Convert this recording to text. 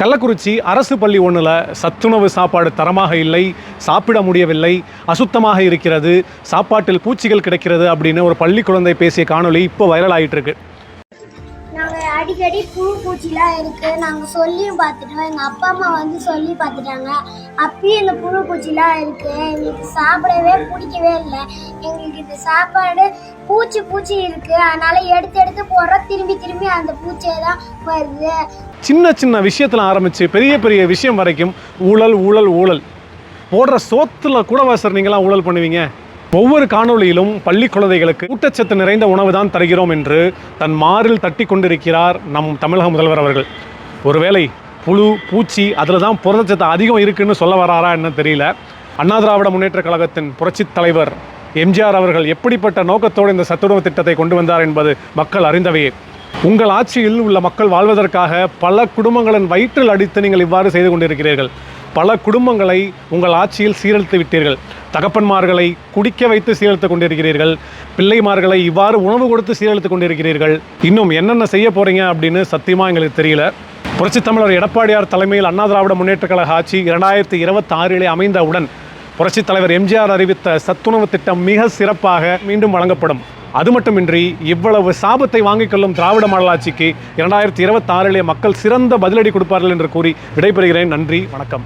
கள்ளக்குறிச்சி அரசு பள்ளி ஒன்றில் சத்துணவு சாப்பாடு தரமாக இல்லை சாப்பிட முடியவில்லை அசுத்தமாக இருக்கிறது சாப்பாட்டில் பூச்சிகள் கிடைக்கிறது அப்படின்னு ஒரு பள்ளி குழந்தை பேசிய காணொலி இப்போ வைரல் ஆகிட்டு இருக்கு நாங்கள் அடிக்கடி புழு பூச்சிலாம் இருக்கு. நாங்கள் சொல்லியும் பார்த்துட்டோம். எங்கள் அப்பா அம்மா வந்து சொல்லி பார்த்துட்டாங்க. அப்பயும் இந்த புழு பூச்சிலாம் இருக்கு. எங்களுக்கு சாப்பிடவே பிடிக்கவே இல்லை. எங்களுக்கு இந்த சாப்பாடு பூச்சி பூச்சி இருக்கு. அதனால எடுத்து எடுத்து போடுற திரும்பி திரும்பி அந்த பூச்சியை தான் வருது. சின்ன சின்ன விஷயத்தில் ஆரம்பித்து பெரிய பெரிய விஷயம் வரைக்கும் ஊழல் ஊழல் ஊழல். போடுற சோத்தில் கூட சார் நீங்களாம் ஊழல் பண்ணுவீங்க. ஒவ்வொரு காணொளியிலும் பள்ளி குழந்தைகளுக்கு ஊட்டச்சத்து நிறைந்த உணவு தான் தருகிறோம் என்று தன் மாறில் தட்டி கொண்டிருக்கிறார் நம் தமிழக முதல்வர் அவர்கள். ஒருவேளை புழு பூச்சி அதில் தான் புரதச்சத்து அதிகம் இருக்குன்னு சொல்ல வராரா என்ன தெரியல. அண்ணா திராவிட முன்னேற்ற கழகத்தின் புரட்சித் தலைவர் எம்ஜிஆர் அவர்கள் எப்படிப்பட்ட நோக்கத்தோடு இந்த சத்துணவு திட்டத்தை கொண்டு வந்தார் என்பது மக்கள் அறிந்தவையே. உங்கள் ஆட்சியில் உள்ள மக்கள் வாழ்வதற்காக பல குடும்பங்களின் வயிற்றில் அடித்து நீங்கள் இவ்வாறு செய்து கொண்டிருக்கிறீர்கள். பல குடும்பங்களை உங்கள் ஆட்சியில் சீரழித்து விட்டீர்கள். தகப்பன்மார்களை குடிக்க வைத்து சீரழித்து கொண்டிருக்கிறீர்கள். பிள்ளைமார்களை இவ்வாறு உணவு கொடுத்து சீரழித்து கொண்டிருக்கிறீர்கள். இன்னும் என்னென்ன செய்ய போறீங்க அப்படின்னு சத்தியமாக எங்களுக்கு தெரியல. புரட்சித் தமிழர் எடப்பாடியார் தலைமையில் அண்ணா திராவிட முன்னேற்ற கழக ஆட்சி இரண்டாயிரத்தி இருபத்தி ஆறிலே அமைந்தவுடன் புரட்சித் தலைவர் எம்ஜிஆர் அறிவித்த சத்துணவு திட்டம் மிக சிறப்பாக மீண்டும் வழங்கப்படும். அது மட்டுமின்றி இவ்வளவு சாபத்தை வாங்கிக் கொள்ளும் திராவிட மாடல் இரண்டாயிரத்தி இருபத்தி ஆறிலே மக்கள் சிறந்த பதிலடி கொடுப்பார்கள் என்று கூறி விடைபெறுகிறேன். நன்றி வணக்கம்.